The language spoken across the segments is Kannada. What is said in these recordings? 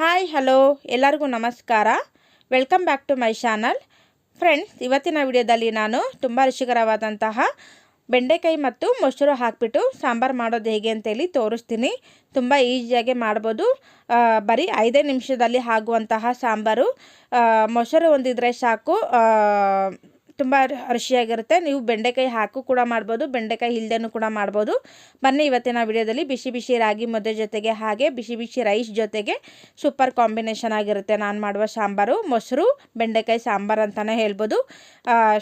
ಹಾಯ್ ಹಲೋ ಎಲ್ಲರಿಗೂ ನಮಸ್ಕಾರ. Welcome back to my channel friends ಇವತ್ತಿನ ವಿಡಿಯೋದಲ್ಲಿ ನಾನು ತುಂಬ ರುಚಿಕರವಾದಂತಹ ಬೆಂಡೆಕಾಯಿ ಮತ್ತು ಮೊಸರು ಹಾಕಿಬಿಟ್ಟು ಸಾಂಬಾರು ಮಾಡೋದು ಹೇಗೆ ಅಂತೇಳಿ ತೋರಿಸ್ತೀನಿ. ತುಂಬ ಈಸಿಯಾಗಿ ಮಾಡ್ಬೋದು. ಬರೀ ಐದೇ ನಿಮಿಷದಲ್ಲಿ ಆಗುವಂತಹ ಸಾಂಬಾರು. ಮೊಸರು ಒಂದಿದ್ರೆ ಸಾಕು. ತುಂಬ ಅರ್ಷಿಯಾಗಿರುತ್ತೆ ನೀವು ಬೆಂಡೆಕಾಯಿ ಹಾಕು ಕೂಡ ಮಾಡ್ಬೋದು, ಬೆಂಡೆಕಾಯಿ ಇಲ್ದೇನೂ ಕೂಡ ಮಾಡ್ಬೋದು. ಬನ್ನಿ ಇವತ್ತಿನ ವಿಡಿಯೋದಲ್ಲಿ ಬಿಸಿ ಬಿಸಿ ರಾಗಿ ಮುದ್ದೆ ಜೊತೆಗೆ ಹಾಗೆ ಬಿಸಿ ಬಿಸಿ ರೈಸ್ ಜೊತೆಗೆ ಸೂಪರ್ ಕಾಂಬಿನೇಷನ್ ಆಗಿರುತ್ತೆ. ನಾನು ಮಾಡುವ ಸಾಂಬಾರು, ಮೊಸರು, ಬೆಂಡೆಕಾಯಿ ಸಾಂಬಾರು ಅಂತಲೇ ಹೇಳ್ಬೋದು.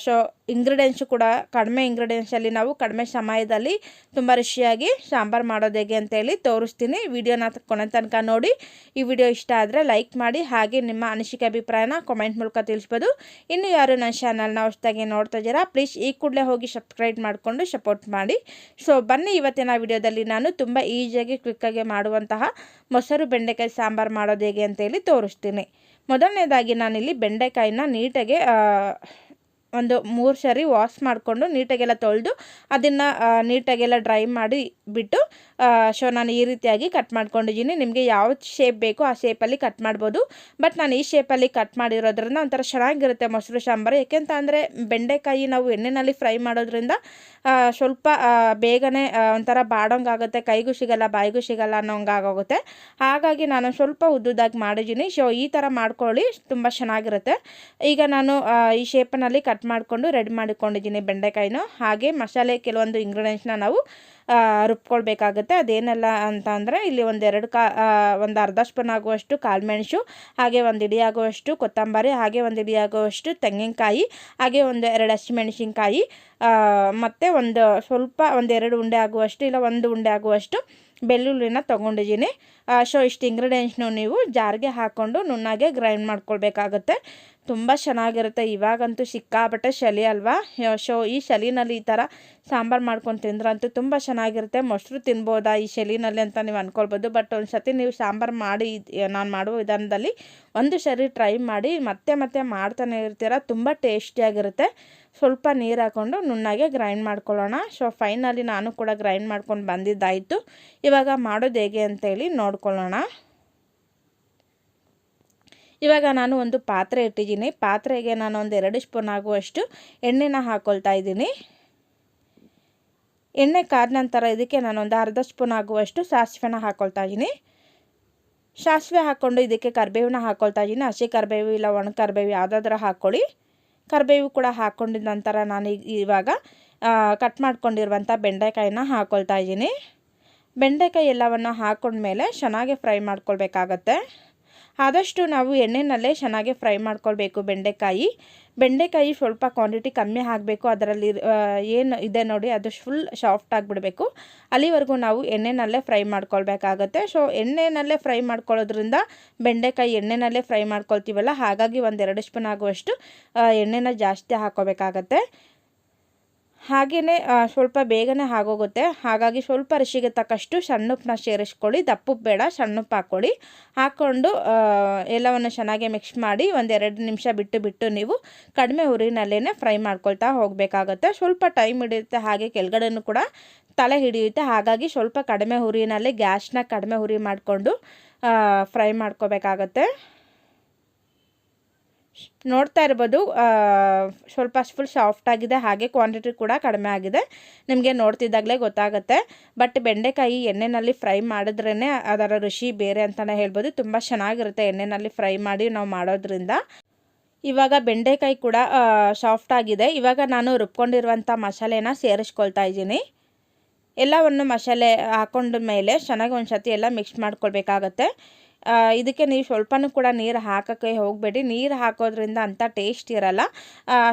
ಸೊ ಇಂಗ್ರೀಡಿಯೆಂಟ್ಸು ಕೂಡ ಕಡಿಮೆ ಇಂಗ್ರೀಡಿಯೆಂಟ್ಸಲ್ಲಿ ನಾವು ಕಡಿಮೆ ಸಮಯದಲ್ಲಿ ತುಂಬ ರುಚಿಯಾಗಿ ಸಾಂಬಾರು ಮಾಡೋದು ಹೇಗೆ ಅಂತೇಳಿ ತೋರಿಸ್ತೀನಿ. ವಿಡಿಯೋನ ಕೊನೆ ತನಕ ನೋಡಿ. ಈ ವಿಡಿಯೋ ಇಷ್ಟ ಆದರೆ ಲೈಕ್ ಮಾಡಿ. ಹಾಗೆ ನಿಮ್ಮ ಅನಿಸಿಕೆ ಅಭಿಪ್ರಾಯನ ಕಾಮೆಂಟ್ ಮೂಲಕ ತಿಳಿಸ್ಬೋದು. ಇನ್ನು ಯಾರು ನನ್ನ ಚಾನಲ್ನ ಹೊಸದಾಗಿ ನೋಡ್ತಾ ಇದ್ದೀರಾ ಪ್ಲೀಸ್ ಈ ಕೂಡಲೇ ಹೋಗಿ ಸಬ್ಸ್ಕ್ರೈಬ್ ಮಾಡಿಕೊಂಡು ಸಪೋರ್ಟ್ ಮಾಡಿ. ಸೊ ಬನ್ನಿ ಇವತ್ತಿನ ವಿಡಿಯೋದಲ್ಲಿ ನಾನು ತುಂಬ ಈಸಿಯಾಗಿ ಕ್ವಿಕ್ಕಾಗಿ ಮಾಡುವಂತಹ ಮೊಸರು ಬೆಂಡೆಕಾಯಿ ಸಾಂಬಾರು ಮಾಡೋದು ಹೇಗೆ ಅಂತೇಳಿ ತೋರಿಸ್ತೀನಿ. ಮೊದಲನೇದಾಗಿ ನಾನಿಲ್ಲಿ ಬೆಂಡೆಕಾಯಿನ ನೀಟಾಗಿ ಒಂದು ಮೂರು ಸರಿ ವಾಶ್ ಮಾಡಿಕೊಂಡು ನೀಟಾಗೆಲ್ಲ ತೊಳೆದು ಅದನ್ನು ನೀಟಾಗೆಲ್ಲ ಡ್ರೈ ಮಾಡಿ ಬಿಟ್ಟು ಸೊ ನಾನು ಈ ರೀತಿಯಾಗಿ ಕಟ್ ಮಾಡ್ಕೊಂಡಿದ್ದೀನಿ. ನಿಮಗೆ ಯಾವ ಶೇಪ್ ಬೇಕೋ ಆ ಶೇಪಲ್ಲಿ ಕಟ್ ಮಾಡ್ಬೋದು. ಬಟ್ ನಾನು ಈ ಶೇಪಲ್ಲಿ ಕಟ್ ಮಾಡಿರೋದ್ರಿಂದ ಒಂಥರ ಚೆನ್ನಾಗಿರುತ್ತೆ ಮೊಸರು ಸಾಂಬಾರು. ಯಾಕೆಂತ ಅಂದರೆ ಬೆಂಡೆಕಾಯಿ ನಾವು ಎಣ್ಣೆಯಲ್ಲಿ ಫ್ರೈ ಮಾಡೋದ್ರಿಂದ ಸ್ವಲ್ಪ ಬೇಗನೆ ಒಂಥರ ಬಾಡೋಂಗಾಗುತ್ತೆ, ಕೈಗೂ ಸಿಗಲ್ಲ, ಬಾಯಿಗೂ ಸಿಗಲ್ಲ ಅನ್ನೋಂಗಾಗೋಗುತ್ತೆ. ಹಾಗಾಗಿ ನಾನು ಸ್ವಲ್ಪ ಉದ್ದುದಾಗಿ ಮಾಡಿದ್ದೀನಿ. ಸೊ ಈ ಥರ ಮಾಡ್ಕೊಳ್ಳಿ, ತುಂಬ ಚೆನ್ನಾಗಿರುತ್ತೆ. ಈಗ ನಾನು ಈ ಶೇಪ್ನಲ್ಲಿ ಕಟ್ ಮಾಡಿಕೊಂಡು ರೆಡಿ ಮಾಡಿಕೊಂಡಿದ್ದೀನಿ ಬೆಂಡೆಕಾಯಿನೂ. ಹಾಗೆ ಮಸಾಲೆ ಕೆಲವೊಂದು ಇಂಗ್ರೀಡಿಯೆಂಟ್ಸ್ನ ನಾವು ರುಬ್ಕೊಳ್ಬೇಕಾಗುತ್ತೆ. ಅದೇನೆಲ್ಲ ಅಂತ ಅಂದರೆ ಇಲ್ಲಿ ಒಂದೆರಡು ಕಾ ಒಂದು ಅರ್ಧ ಸ್ಪೂನ್ ಆಗುವಷ್ಟು ಕಾಳುಮೆಣಸು, ಹಾಗೆ ಒಂದು ಇಡಿಯಾಗುವಷ್ಟು ಕೊತ್ತಂಬರಿ, ಹಾಗೆ ಒಂದು ಇಡಿಯಾಗುವಷ್ಟು ತೆಂಗಿನಕಾಯಿ, ಹಾಗೆ ಒಂದು ಎರಡು ಹಸಿಮೆಣಸಿನ್ಕಾಯಿ ಮತ್ತು ಒಂದು ಸ್ವಲ್ಪ ಒಂದೆರಡು ಉಂಡೆ ಆಗುವಷ್ಟು ಇಲ್ಲ ಒಂದು ಉಂಡೆ ಆಗುವಷ್ಟು ಬೆಳ್ಳುಳ್ಳಿನ ತೊಗೊಂಡಿದ್ದೀನಿ. ಸೊ ಇಷ್ಟು ಇಂಗ್ರೀಡಿಯೆಂಟ್ಸ್ನು ನೀವು ಜಾರಿಗೆ ಹಾಕ್ಕೊಂಡು ನುಣ್ಣಗೆ ಗ್ರೈಂಡ್ ಮಾಡ್ಕೊಳ್ಬೇಕಾಗತ್ತೆ. ತುಂಬ ಚೆನ್ನಾಗಿರುತ್ತೆ. ಇವಾಗಂತೂ ಸಿಕ್ಕಾಬಟ್ಟೆ ಶಲಿ ಅಲ್ವಾ? ಸೊ ಈ ಶಲಿನಲ್ಲಿ ಈ ಥರ ಸಾಂಬಾರು ಮಾಡ್ಕೊಂಡು ತಿಂದ್ರಂತೂ ತುಂಬ ಚೆನ್ನಾಗಿರುತ್ತೆ. ಮೊಸರು ತಿನ್ಬೋದಾ ಈ ಶಲಿನಲ್ಲಿ ಅಂತ ನೀವು ಅಂದ್ಕೊಳ್ಬೋದು ಬಟ್ ಒಂದು ಸತಿ ನೀವು ಸಾಂಬಾರು ಮಾಡಿ ನಾನು ಮಾಡುವ ವಿಧಾನದಲ್ಲಿ ಒಂದು ಸರಿ ಟ್ರೈ ಮಾಡಿ ಮತ್ತೆ ಮತ್ತೆ ಮಾಡ್ತಾನೆ ಇರ್ತೀರ. ತುಂಬ ಟೇಸ್ಟಿಯಾಗಿರುತ್ತೆ. ಸ್ವಲ್ಪ ನೀರು ಹಾಕ್ಕೊಂಡು ನುಣ್ಣಗೆ ಗ್ರೈಂಡ್ ಮಾಡ್ಕೊಳ್ಳೋಣ. ಸೊ ಫೈನಲಿ ನಾನು ಕೂಡ ಗ್ರೈಂಡ್ ಮಾಡ್ಕೊಂಡು ಬಂದಿದ್ದಾಯಿತು. ಇವಾಗ ಮಾಡೋದು ಹೇಗೆ ಅಂತೇಳಿ ನೋಡ್ಕೊಳ್ಳೋಣ ಇವಾಗ ನಾನು ಒಂದು ಪಾತ್ರೆ ಇಟ್ಟಿದ್ದೀನಿ. ಪಾತ್ರೆಗೆ ನಾನು ಒಂದು ಎರಡು ಸ್ಪೂನ್ ಆಗುವಷ್ಟು ಎಣ್ಣೆನ ಹಾಕ್ಕೊಳ್ತಾ ಇದ್ದೀನಿ. ಎಣ್ಣೆ ಕಾದ ನಂತರ ಇದಕ್ಕೆ ನಾನೊಂದು ಅರ್ಧ ಸ್ಪೂನ್ ಆಗುವಷ್ಟು ಸಾಸಿವೆನ ಹಾಕ್ಕೊಳ್ತಾ ಇದ್ದೀನಿ. ಸಾಸಿವೆ ಹಾಕ್ಕೊಂಡು ಇದಕ್ಕೆ ಕರಿಬೇವಿನ ಹಾಕ್ಕೊಳ್ತಾ ಇದ್ದೀನಿ. ಹಸಿ ಕರಿಬೇವು ಇಲ್ಲ ಒಣ ಕರಿಬೇವು ಯಾವುದಾದ್ರೂ ಹಾಕ್ಕೊಳ್ಳಿ. ಕರಿಬೇವು ಕೂಡ ಹಾಕ್ಕೊಂಡಿದ ನಂತರ ನಾನು ಇವಾಗ ಕಟ್ ಮಾಡ್ಕೊಂಡಿರುವಂಥ ಬೆಂಡೆಕಾಯಿನ ಹಾಕ್ಕೊಳ್ತಾ ಇದ್ದೀನಿ. ಬೆಂಡೆಕಾಯಿ ಎಲ್ಲವನ್ನು ಹಾಕೊಂಡ್ಮೇಲೆ ಚೆನ್ನಾಗಿ ಫ್ರೈ ಮಾಡ್ಕೊಳ್ಬೇಕಾಗತ್ತೆ. ಆದಷ್ಟು ನಾವು ಎಣ್ಣೆನಲ್ಲೇ ಚೆನ್ನಾಗಿ ಫ್ರೈ ಮಾಡ್ಕೊಳ್ಬೇಕು ಬೆಂಡೆಕಾಯಿ. ಬೆಂಡೆಕಾಯಿ ಸ್ವಲ್ಪ ಕ್ವಾಂಟಿಟಿ ಕಮ್ಮಿ ಆಗಬೇಕು. ಅದರಲ್ಲಿ ಏನು ಇದೆ ನೋಡಿ, ಅದು ಫುಲ್ ಸಾಫ್ಟ್ ಆಗಿಬಿಡಬೇಕು. ಅಲ್ಲಿವರೆಗೂ ನಾವು ಎಣ್ಣೆನಲ್ಲೇ ಫ್ರೈ ಮಾಡ್ಕೊಳ್ಬೇಕಾಗತ್ತೆ. ಸೊ ಎಣ್ಣೆನಲ್ಲೇ ಫ್ರೈ ಮಾಡ್ಕೊಳ್ಳೋದ್ರಿಂದ ಬೆಂಡೆಕಾಯಿ ಎಣ್ಣೆನಲ್ಲೇ ಫ್ರೈ ಮಾಡ್ಕೊಳ್ತೀವಲ್ಲ, ಹಾಗಾಗಿ ಒಂದೆರಡು ಸ್ಪೂನ್ ಆಗುವಷ್ಟು ಎಣ್ಣೆನ ಜಾಸ್ತಿ ಹಾಕ್ಕೋಬೇಕಾಗತ್ತೆ ಹಾಗೆಯೇ ಸ್ವಲ್ಪ ಬೇಗನೆ ಆಗೋಗುತ್ತೆ. ಹಾಗಾಗಿ ಸ್ವಲ್ಪ ರುಚಿಗೆ ತಕ್ಕಷ್ಟು ಸಣ್ಣುಪ್ಪನ್ನ ಸೇರಿಸ್ಕೊಳ್ಳಿ. ದಪ್ಪುಪ್ಪು ಬೇಡ ಸಣ್ಣುಪ್ಪು ಹಾಕ್ಕೊಳ್ಳಿ. ಹಾಕ್ಕೊಂಡು ಎಲ್ಲವನ್ನು ಚೆನ್ನಾಗಿ ಮಿಕ್ಸ್ ಮಾಡಿ ಒಂದೆರಡು ನಿಮಿಷ ಬಿಟ್ಟು ಬಿಟ್ಟು ನೀವು ಕಡಿಮೆ ಉರಿನಲ್ಲೇ ಫ್ರೈ ಮಾಡ್ಕೊಳ್ತಾ ಹೋಗಬೇಕಾಗತ್ತೆ. ಸ್ವಲ್ಪ ಟೈಮ್ ಹಿಡಿಯುತ್ತೆ ಹಾಗೆ ಕೆಳಗಡೆನೂ ಕೂಡ ತಲೆ ಹಿಡಿಯುತ್ತೆ. ಹಾಗಾಗಿ ಸ್ವಲ್ಪ ಕಡಿಮೆ ಉರಿನಲ್ಲೇ ಗ್ಯಾಸ್ನ ಕಡಿಮೆ ಉರಿ ಮಾಡಿಕೊಂಡು ಫ್ರೈ ಮಾಡ್ಕೋಬೇಕಾಗತ್ತೆ. ನೋಡ್ತಾ ಇರ್ಬೋದು ಸ್ವಲ್ಪ ಫುಲ್ ಸಾಫ್ಟ್ ಆಗಿದೆ, ಹಾಗೆ ಕ್ವಾಂಟಿಟಿ ಕೂಡ ಕಡಿಮೆ ಆಗಿದೆ. ನಿಮಗೆ ನೋಡ್ತಿದ್ದಾಗಲೇ ಗೊತ್ತಾಗುತ್ತೆ. ಬಟ್ ಬೆಂಡೆಕಾಯಿ ಎಣ್ಣೆಯಲ್ಲಿ ಫ್ರೈ ಮಾಡಿದ್ರೇ ಅದರ ರುಚಿ ಬೇರೆ ಅಂತಲೇ ಹೇಳ್ಬೋದು. ತುಂಬ ಚೆನ್ನಾಗಿರುತ್ತೆ ಎಣ್ಣೆಯಲ್ಲಿ ಫ್ರೈ ಮಾಡಿ ನಾವು ಮಾಡೋದ್ರಿಂದ. ಇವಾಗ ಬೆಂಡೆಕಾಯಿ ಕೂಡ ಸಾಫ್ಟ್ ಆಗಿದೆ. ಇವಾಗ ನಾನು ರುಬ್ಕೊಂಡಿರುವಂಥ ಮಸಾಲೆನ ಸೇರಿಸ್ಕೊಳ್ತಾ ಇದ್ದೀನಿ. ಎಲ್ಲವನ್ನು ಮಸಾಲೆ ಹಾಕೊಂಡ ಮೇಲೆ ಚೆನ್ನಾಗಿ ಒಂದು ಸತಿ ಎಲ್ಲ ಮಿಕ್ಸ್ ಮಾಡ್ಕೊಳ್ಬೇಕಾಗತ್ತೆ. ಇದಕ್ಕೆ ನೀವು ಸ್ವಲ್ಪನೂ ಕೂಡ ನೀರು ಹಾಕೋಕ್ಕೆ ಹೋಗಬೇಡಿ. ನೀರು ಹಾಕೋದ್ರಿಂದ ಅಂಥ ಟೇಸ್ಟ್ ಇರಲ್ಲ.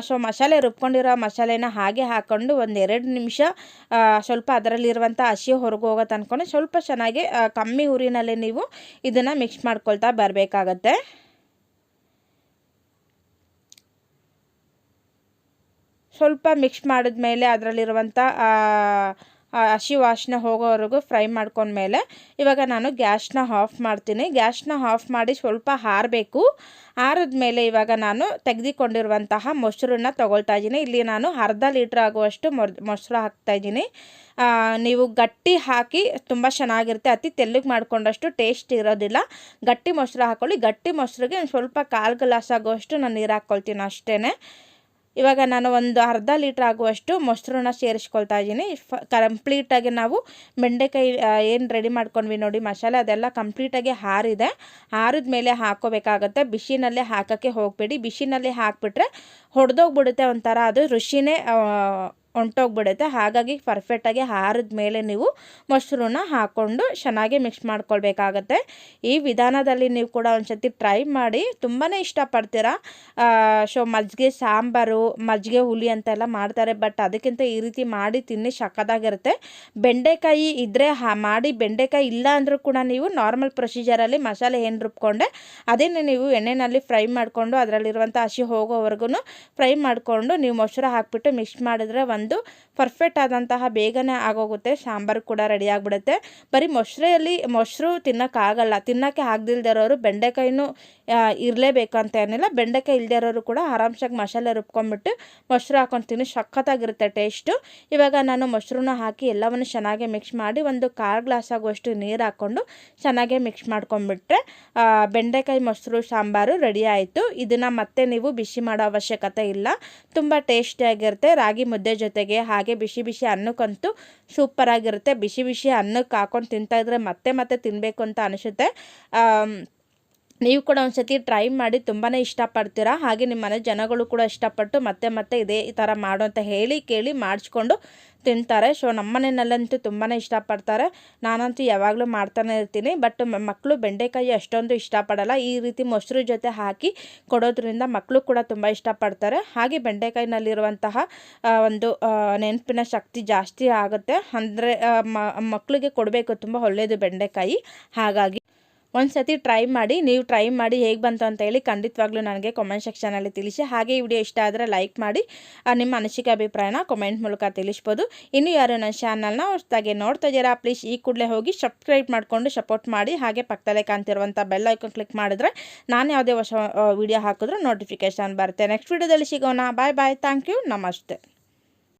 ಸೊ ಮಸಾಲೆ ರುಬ್ಕೊಂಡಿರೋ ಮಸಾಲೆನ ಹಾಗೆ ಹಾಕ್ಕೊಂಡು ಒಂದೆರಡು ನಿಮಿಷ ಸ್ವಲ್ಪ ಅದರಲ್ಲಿರುವಂಥ ಹಸಿ ಹೊರಗೆ ಹೋಗೋ ತನ್ಕೊಂಡು ಸ್ವಲ್ಪ ಚೆನ್ನಾಗಿ ಕಮ್ಮಿ ಉರಿನಲ್ಲೇ ನೀವು ಇದನ್ನು ಮಿಕ್ಸ್ ಮಾಡ್ಕೊಳ್ತಾ ಬರಬೇಕಾಗತ್ತೆ. ಸ್ವಲ್ಪ ಮಿಕ್ಸ್ ಮಾಡಿದ್ಮೇಲೆ ಅದರಲ್ಲಿರುವಂಥ ಹಸಿ ವಾಸನೆ ಹೋಗೋವರೆಗೂ ಫ್ರೈ ಮಾಡ್ಕೊಂಡ್ಮೇಲೆ ಇವಾಗ ನಾನು ಗ್ಯಾಸ್ನ ಆಫ್ ಮಾಡ್ತೀನಿ. ಗ್ಯಾಸ್ನ ಆಫ್ ಮಾಡಿ ಸ್ವಲ್ಪ ಹಾರಬೇಕು. ಆರಿದ್ಮೇಲೆ ಇವಾಗ ನಾನು ತೆಗೆದುಕೊಂಡಿರುವಂತಹ ಮೊಸರನ್ನ ತೊಗೊಳ್ತಾ ಇದ್ದೀನಿ. ಇಲ್ಲಿ ನಾನು ಅರ್ಧ ಲೀಟ್ರ್ ಆಗುವಷ್ಟು ಮೊಸರು ಹಾಕ್ತಾಯಿದ್ದೀನಿ ನೀವು ಗಟ್ಟಿ ಹಾಕಿ ತುಂಬ ಚೆನ್ನಾಗಿರುತ್ತೆ. ಅತಿ ತೆಳ್ಳಗೆ ಮಾಡ್ಕೊಂಡಷ್ಟು ಟೇಸ್ಟ್ ಇರೋದಿಲ್ಲ. ಗಟ್ಟಿ ಮೊಸರು ಹಾಕ್ಕೊಳ್ಳಿ ಗಟ್ಟಿ ಮೊಸರಿಗೆ ಒಂದು ಸ್ವಲ್ಪ ಕಾಲು ಗ್ಲಾಸ್ ಆಗುವಷ್ಟು ನಾನು ನೀರು ಹಾಕ್ಕೊಳ್ತೀನಿ ಅಷ್ಟೇ ಇವಾಗ ನಾನು ಒಂದು ಅರ್ಧ ಲೀಟ್ರ್ ಆಗುವಷ್ಟು ಮೊಸರನ್ನ ಸೇರಿಸ್ಕೊಳ್ತಾ ಇದ್ದೀನಿ. ಫ ಕಂಪ್ಲೀಟಾಗಿ ನಾವು ಬೆಂಡೆಕಾಯಿ ಏನು ರೆಡಿ ಮಾಡ್ಕೊಂಡ್ವಿ ನೋಡಿ, ಮಸಾಲೆ ಅದೆಲ್ಲ ಕಂಪ್ಲೀಟಾಗಿ ಹಾರಿದೆ ಹಾರಿದ. ಮೇಲೆ ಹಾಕೋಬೇಕಾಗತ್ತೆ. ಬಿಸಿನಲ್ಲೇ ಹಾಕೋಕ್ಕೆ ಹೋಗಬೇಡಿ. ಬಿಸಿನಲ್ಲಿ ಹಾಕಿಬಿಟ್ರೆ ಹೊಡೆದೋಗ್ಬಿಡುತ್ತೆ ಒಂಥರ. ಅದು ರುಚಿನೇ ಹೊಂಟೋಗ್ಬಿಡುತ್ತೆ ಹಾಗಾಗಿ ಪರ್ಫೆಕ್ಟಾಗಿ ಹಾರಿದ ಮೇಲೆ ನೀವು ಮೊಸರನ್ನ ಹಾಕ್ಕೊಂಡು ಚೆನ್ನಾಗಿ ಮಿಕ್ಸ್ ಮಾಡ್ಕೊಳ್ಬೇಕಾಗತ್ತೆ. ಈ ವಿಧಾನದಲ್ಲಿ ನೀವು ಕೂಡ ಒಂದ್ಸತಿ ಟ್ರೈ ಮಾಡಿ ತುಂಬಾ ಇಷ್ಟಪಡ್ತೀರಾ. ಸೊ ಮಜ್ಜಿಗೆ ಸಾಂಬಾರು, ಮಜ್ಜಿಗೆ ಹುಲಿ ಅಂತೆಲ್ಲ ಮಾಡ್ತಾರೆ ಬಟ್ ಅದಕ್ಕಿಂತ ಈ ರೀತಿ ಮಾಡಿ ತಿನ್ನಿ ಸಕ್ಕದಾಗಿರುತ್ತೆ ಬೆಂಡೆಕಾಯಿ ಇದ್ದರೆ ಮಾಡಿ ಬೆಂಡೆಕಾಯಿ ಇಲ್ಲ ಅಂದರೂ ಕೂಡ ನೀವು ನಾರ್ಮಲ್ ಪ್ರೊಸೀಜರಲ್ಲಿ ಮಸಾಲೆ ಏನು ರುಬ್ಕೊಂಡೆ, ಅದೇನೆ ನೀವು ಎಣ್ಣೆಯಲ್ಲಿ ಫ್ರೈ ಮಾಡಿಕೊಂಡು ಅದರಲ್ಲಿರುವಂಥ ಹಸಿ ಹೋಗೋವರೆಗೂ ಫ್ರೈ ಮಾಡಿಕೊಂಡು ನೀವು ಮೊಸರು ಹಾಕಿಬಿಟ್ಟು ಮಿಕ್ಸ್ ಮಾಡಿದ್ರೆ ಒಂದು ಪರ್ಫೆಕ್ಟ್ ಆದಂತಹ ಬೇಗನೆ ಆಗೋಗುತ್ತೆ, ಸಾಂಬಾರು ಕೂಡ ರೆಡಿ ಆಗಿಬಿಡುತ್ತೆ. ಬರೀ ಮೊಸರೆಯಲ್ಲಿ ಮೊಸರು ತಿನ್ನೋಕ್ಕಾಗಲ್ಲ, ತಿನ್ನೋಕ್ಕೆ ಆಗದಿಲ್ದಿರೋರು ಬೆಂಡೆಕಾಯಿನೂ ಇರಲೇಬೇಕು ಅಂತ ಏನಿಲ್ಲ. ಬೆಂಡೆಕಾಯಿ ಇಲ್ಲದೆ ಇರೋರು ಕೂಡ ಆರಾಮ್ಸಾಗಿ ಮಸಾಲೆ ರುಬ್ಕೊಂಡ್ಬಿಟ್ಟು ಮೊಸರು ಹಾಕೊಂಡು ತಿನ್ನಿ, ಸಖತ್ತಾಗಿರುತ್ತೆ ಟೇಸ್ಟು ಇವಾಗ ನಾನು ಮೊಸರನ್ನ ಹಾಕಿ ಎಲ್ಲವನ್ನು ಚೆನ್ನಾಗಿ ಮಿಕ್ಸ್ ಮಾಡಿ ಒಂದು ಕಾಲು ಗ್ಲಾಸ್ ಆಗುವಷ್ಟು ನೀರು ಹಾಕ್ಕೊಂಡು ಚೆನ್ನಾಗಿ ಮಿಕ್ಸ್ ಮಾಡ್ಕೊಂಡ್ಬಿಟ್ರೆ ಬೆಂಡೆಕಾಯಿ ಮೊಸರು ಸಾಂಬಾರು ರೆಡಿ ಆಯಿತು. ಇದನ್ನು ಮತ್ತೆ ನೀವು ಬಿಸಿ ಮಾಡೋ ಅವಶ್ಯಕತೆ ಇಲ್ಲ. ತುಂಬ ಟೇಸ್ಟಿಯಾಗಿರುತ್ತೆ ರಾಗಿ ಮುದ್ದೆ ಜೊತೆಗೆ ಹಾಗೆ ಬಿಸಿ ಬಿಸಿ ಅನ್ನಕ್ಕಂತೂ ಸೂಪರಾಗಿರುತ್ತೆ. ಬಿಸಿ ಬಿಸಿ ಅನ್ನಕ್ಕೆ ಹಾಕೊಂಡು ತಿಂತಾಯಿದ್ರೆ ಮತ್ತೆ ಮತ್ತೆ ತಿನ್ನಬೇಕು ಅಂತ ಅನಿಸುತ್ತೆ. ನೀವು ಕೂಡ ಒಂದು ಸತಿ ಟ್ರೈ ಮಾಡಿ ತುಂಬಾ ಇಷ್ಟಪಡ್ತೀರಾ? ಹಾಗೆ ನಿಮ್ಮ ಮನೆ ಜನಗಳು ಕೂಡ ಇಷ್ಟಪಟ್ಟು ಮತ್ತೆ ಮತ್ತೆ ಇದೇ ಈ ಥರ ಮಾಡು ಅಂತ ಹೇಳಿ ಕೇಳಿ ಮಾಡಿಸ್ಕೊಂಡು ತಿಂತಾರೆ. ಸೊ ನಮ್ಮ ಮನೆಯಲ್ಲಂತೂ ತುಂಬಾ ಇಷ್ಟಪಡ್ತಾರೆ. ನಾನಂತೂ ಯಾವಾಗಲೂ ಮಾಡ್ತಾನೆ ಇರ್ತೀನಿ. ಬಟ್ ಮಕ್ಕಳು ಬೆಂಡೆಕಾಯಿ ಅಷ್ಟೊಂದು ಇಷ್ಟಪಡಲ್ಲ. ಈ ರೀತಿ ಮೊಸರು ಜೊತೆ ಹಾಕಿ ಕೊಡೋದ್ರಿಂದ ಮಕ್ಕಳು ಕೂಡ ತುಂಬ ಇಷ್ಟಪಡ್ತಾರೆ. ಹಾಗೆ ಬೆಂಡೆಕಾಯಿನಲ್ಲಿರುವಂತಹ ಒಂದು ನೆನಪಿನ ಶಕ್ತಿ ಜಾಸ್ತಿ ಆಗುತ್ತೆ. ಅಂದರೆ ಮಕ್ಕಳಿಗೆ ಕೊಡಬೇಕು. ತುಂಬ ಒಳ್ಳೆಯದು ಬೆಂಡೆಕಾಯಿ. ಹಾಗಾಗಿ ಒಂದು ಸತಿ ಟ್ರೈ ಮಾಡಿ, ನೀವು ಟ್ರೈ ಮಾಡಿ ಹೇಗೆ ಬಂತು ಅಂತ ಹೇಳಿ ಖಂಡಿತವಾಗ್ಲೂ ನನಗೆ ಕಾಮೆಂಟ್ ಸೆಕ್ಷನಲ್ಲಿ ತಿಳಿಸಿ. ಹಾಗೆ ಈ ವಿಡಿಯೋ ಇಷ್ಟ ಆದರೆ ಲೈಕ್ ಮಾಡಿ ನಿಮ್ಮ ಅನಿಸಿಕೆ ಅಭಿಪ್ರಾಯನ ಕಮೆಂಟ್ ಮೂಲಕ ತಿಳಿಸ್ಬೋದು. ಇನ್ನು ಯಾರು ನನ್ನ ಚಾನಲ್ನ ಹೊಸದಾಗಿ ನೋಡ್ತಾ ಇದ್ದೀರಾ ಪ್ಲೀಸ್ ಈ ಕೂಡಲೇ ಹೋಗಿ ಸಬ್ಸ್ಕ್ರೈಬ್ ಮಾಡಿಕೊಂಡು ಸಪೋರ್ಟ್ ಮಾಡಿ. ಹಾಗೆ ಪಕ್ಕದಲ್ಲೇ ಕಾಣ್ತಿರುವಂಥ ಬೆಲ್ ಐಕನ್ ಕ್ಲಿಕ್ ಮಾಡಿದ್ರೆ ನಾನು ಯಾವುದೇ ಹೊಸ ವಿಡಿಯೋ ಹಾಕಿದ್ರೂ ನೋಟಿಫಿಕೇಶನ್ ಬರುತ್ತೆ. ನೆಕ್ಸ್ಟ್ ವಿಡಿಯೋದಲ್ಲಿ ಸಿಗೋಣ. ಬಾಯ್ ಬಾಯ್ ಥ್ಯಾಂಕ್ ಯು ನಮಸ್ತೆ